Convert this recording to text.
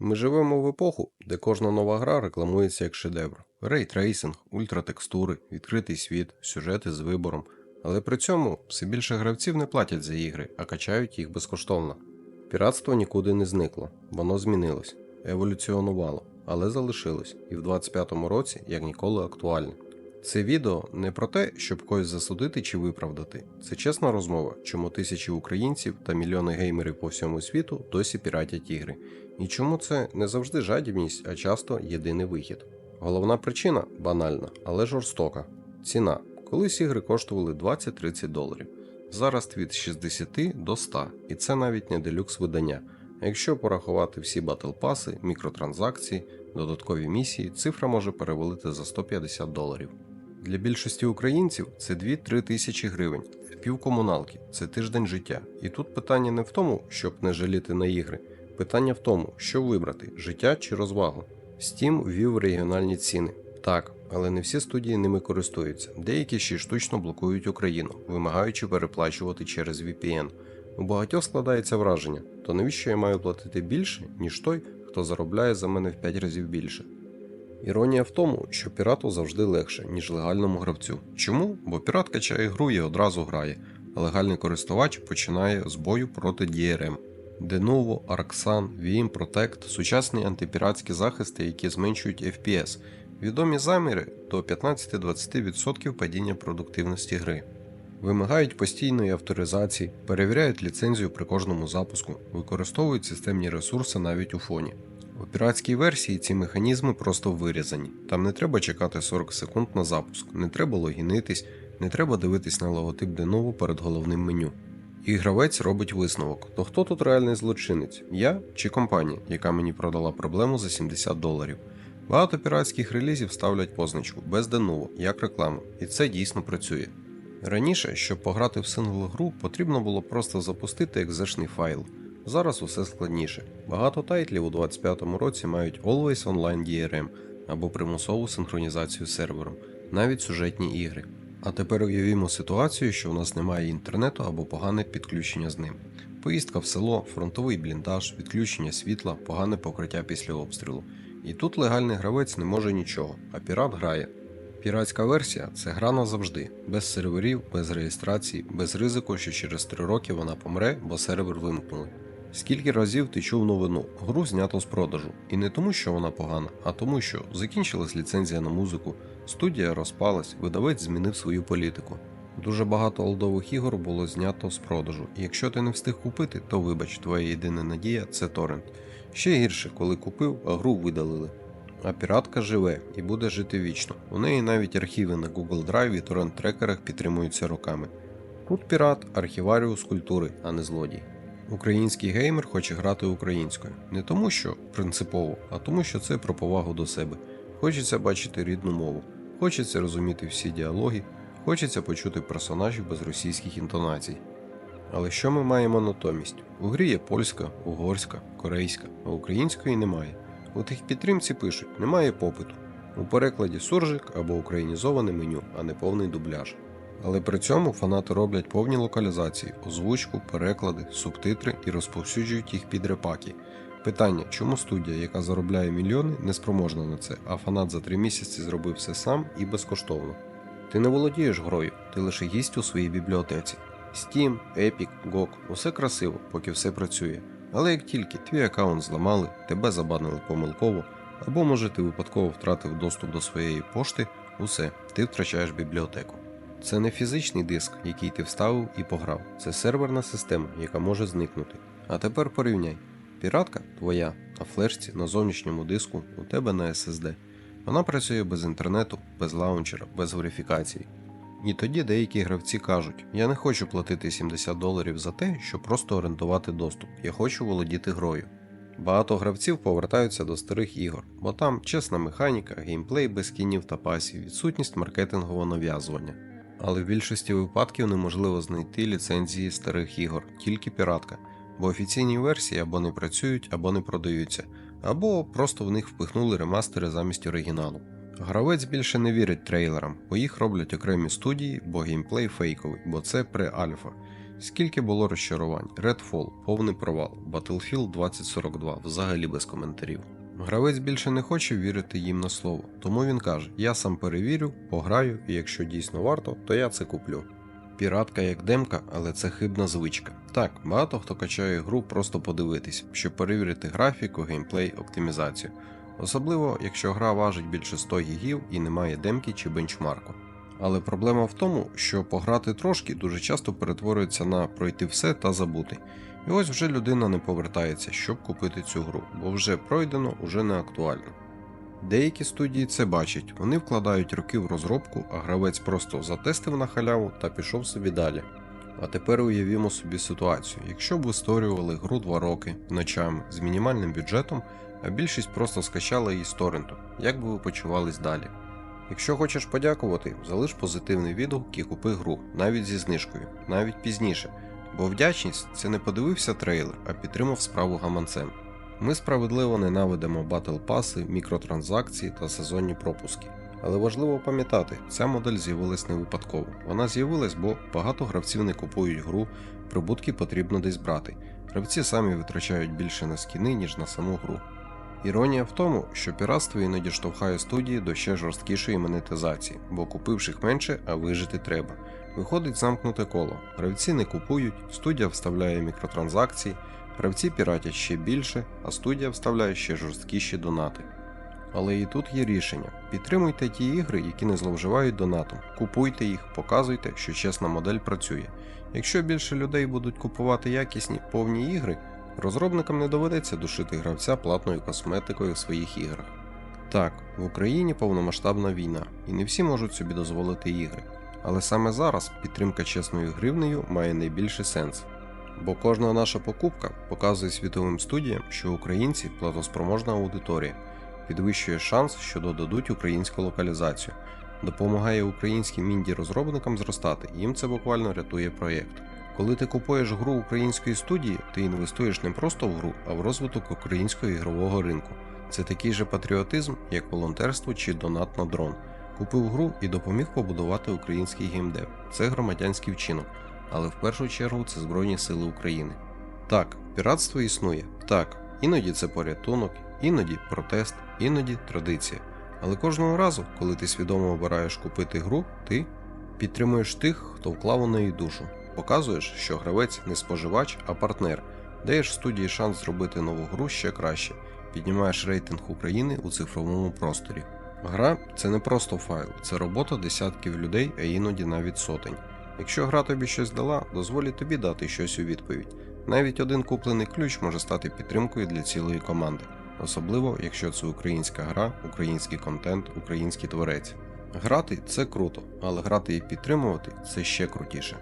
Ми живемо в епоху, де кожна нова гра рекламується як шедевр. Рейтрейсинг, ультратекстури, відкритий світ, сюжети з вибором. Але при цьому все більше гравців не платять за ігри, а качають їх безкоштовно. Піратство нікуди не зникло, воно змінилось, еволюціонувало, але залишилось і в 25-му році як ніколи актуальне. Це відео не про те, щоб когось засудити чи виправдати. Це чесна розмова, чому тисячі українців та мільйони геймерів по всьому світу досі піратять ігри. І чому це не завжди жадібність, а часто єдиний вихід. Головна причина банальна, але жорстока. Ціна. Колись ігри коштували 20-30 доларів. Зараз від 60 до 100, і це навіть не делюкс видання. Якщо порахувати всі батлпаси, мікротранзакції, додаткові місії, цифра може перевалити за 150 доларів. Для більшості українців це 2-3 тисячі гривень, півкомуналки, це тиждень життя. І тут питання не в тому, щоб не жаліти на ігри, питання в тому, що вибрати життя чи розвагу. Steam ввів регіональні ціни. Так, але не всі студії ними користуються. Деякі ще штучно блокують Україну, вимагаючи переплачувати через VPN. У багатьох складається враження, то навіщо я маю платити більше, ніж той, хто заробляє за мене в 5 разів більше. Іронія в тому, що пірату завжди легше, ніж легальному гравцю. Чому? Бо пірат качає гру і одразу грає, а легальний користувач починає з бою проти DRM. Denuvo, Arxan, VM Protect – сучасні антипіратські захисти, які зменшують FPS, відомі заміри до 15-20% падіння продуктивності гри. Вимагають постійної авторизації, перевіряють ліцензію при кожному запуску, використовують системні ресурси навіть у фоні. У піратській версії ці механізми просто вирізані. Там не треба чекати 40 секунд на запуск, не треба логінитись, не треба дивитись на логотип Denuvo перед головним меню. І гравець робить висновок: то хто тут реальний злочинець? Я чи компанія, яка мені продала проблему за 70 доларів. Багато піратських релізів ставлять позначку без Denuvo, як рекламу, і це дійсно працює. Раніше, щоб пограти в сингл-гру, потрібно було просто запустити екзешний файл. Зараз усе складніше. Багато тайтлів у 2025 році мають Always Online DRM або примусову синхронізацію з сервером, навіть сюжетні ігри. А тепер уявімо ситуацію, що в нас немає інтернету або погане підключення з ним. Поїздка в село, фронтовий бліндаж, відключення світла, погане покриття після обстрілу. І тут легальний гравець не може нічого, а пірат грає. Піратська версія це гра назавжди, без серверів, без реєстрації, без ризику, що через 3 роки вона помре, бо сервер вимкнули. Скільки разів ти чув новину, гру знято з продажу, і не тому, що вона погана, а тому, що закінчилась ліцензія на музику, студія розпалась, видавець змінив свою політику. Дуже багато олдових ігор було знято з продажу, і якщо ти не встиг купити, то вибач, твоя єдина надія це торрент. Ще гірше, коли купив, а гру видалили. А піратка живе і буде жити вічно. У неї навіть архіви на Google Drive і торрент-трекерах підтримуються роками. Тут пірат архіваріус культури, а не злодій. Український геймер хоче грати українською. Не тому, що принципово, а тому, що це про повагу до себе. Хочеться бачити рідну мову, хочеться розуміти всі діалоги, хочеться почути персонажів без російських інтонацій. Але що ми маємо натомість? У грі є польська, угорська, корейська, а української немає. У тих підтримці пишуть, немає попиту. У перекладі суржик або українізоване меню, а не повний дубляж. Але при цьому фанати роблять повні локалізації, озвучку, переклади, субтитри і розповсюджують їх під репаки. Питання, чому студія, яка заробляє мільйони, не спроможна на це, а фанат за три місяці зробив все сам і безкоштовно. Ти не володієш грою, ти лише гість у своїй бібліотеці. Steam, Epic, GOG – усе красиво, поки все працює. Але як тільки твій аккаунт зламали, тебе забанили помилково, або може ти випадково втратив доступ до своєї пошти, усе, ти втрачаєш бібліотеку. Це не фізичний диск, який ти вставив і пограв, це серверна система, яка може зникнути. А тепер порівняй. Піратка твоя на флешці на зовнішньому диску у тебе на SSD. Вона працює без інтернету, без лаунчера, без верифікації. І тоді деякі гравці кажуть: я не хочу платити 70 доларів за те, щоб просто орендувати доступ, я хочу володіти грою. Багато гравців повертаються до старих ігор, бо там чесна механіка, геймплей без кінів та пасів, відсутність маркетингового нав'язування. Але в більшості випадків неможливо знайти ліцензії старих ігор, тільки піратка, бо офіційні версії або не працюють, або не продаються, або просто в них впихнули ремастери замість оригіналу. Гравець більше не вірить трейлерам, бо їх роблять окремі студії, бо геймплей фейковий, бо це пре-альфа. Скільки було розчарувань? Redfall – повний провал, Battlefield 2042 взагалі без коментарів. Гравець більше не хоче вірити їм на слово, тому він каже: Я сам перевірю, пограю, і якщо дійсно варто, то я це куплю. Піратка як демка, але це хибна звичка. Так, багато хто качає гру просто подивитись, щоб перевірити графіку, геймплей, оптимізацію. Особливо, якщо гра важить більше 100 гігів і немає демки чи бенчмарку. Але проблема в тому, що пограти трошки дуже часто перетворюється на пройти все та забути. І ось вже людина не повертається, щоб купити цю гру, бо вже пройдено, уже не актуально. Деякі студії це бачать, вони вкладають роки в розробку, а гравець просто затестив на халяву та пішов собі далі. А тепер уявімо собі ситуацію, якщо б ви створювали гру 2 роки ночами з мінімальним бюджетом, а більшість просто скачала її з торренту, як би ви почувались далі? Якщо хочеш подякувати, залиш позитивний відгук і купи гру, навіть зі знижкою, навіть пізніше, бо вдячність це не подивився трейлер, а підтримав справу гаманцем. Ми справедливо ненавидимо батл паси, мікротранзакції та сезонні пропуски. Але важливо пам'ятати, ця модель з'явилась не випадково. Вона з'явилась, бо багато гравців не купують гру, прибутки потрібно десь брати. Гравці самі витрачають більше на скіни, ніж на саму гру. Іронія в тому, що піратство іноді штовхає студії до ще жорсткішої монетизації, бо купивших менше, а вижити треба. Виходить замкнуте коло. Гравці не купують, студія вставляє мікротранзакції, гравці піратять ще більше, а студія вставляє ще жорсткіші донати. Але і тут є рішення: підтримуйте ті ігри, які не зловживають донатом, купуйте їх, показуйте, що чесна модель працює. Якщо більше людей будуть купувати якісні повні ігри, розробникам не доведеться душити гравця платною косметикою в своїх іграх. Так, в Україні повномасштабна війна, і не всі можуть собі дозволити ігри. Але саме зараз підтримка чесною гривнею має найбільший сенс. Бо кожна наша покупка показує світовим студіям, що українці платоспроможна аудиторія, підвищує шанс, що додадуть українську локалізацію, допомагає українським інді розробникам зростати, їм це буквально рятує проєкт. Коли ти купуєш гру української студії, ти інвестуєш не просто в гру, а в розвиток українського ігрового ринку. Це такий же патріотизм, як волонтерство чи донат на дрон. Купив гру і допоміг побудувати український геймдев. Це громадянський вчинок, але в першу чергу це Збройні Сили України. Так, піратство існує, так, іноді це порятунок, іноді протест, іноді традиція. Але кожного разу, коли ти свідомо обираєш купити гру, ти підтримуєш тих, хто вклав у неї душу. Показуєш, що гравець не споживач, а партнер, даєш студії шанс зробити нову гру ще краще, піднімаєш рейтинг України у цифровому просторі. Гра це не просто файл, це робота десятків людей, а іноді навіть сотень. Якщо гра тобі щось дала, дозволі тобі дати щось у відповідь. Навіть один куплений ключ може стати підтримкою для цілої команди, особливо якщо це українська гра, український контент, український творець. Грати це круто, але грати і підтримувати це ще крутіше.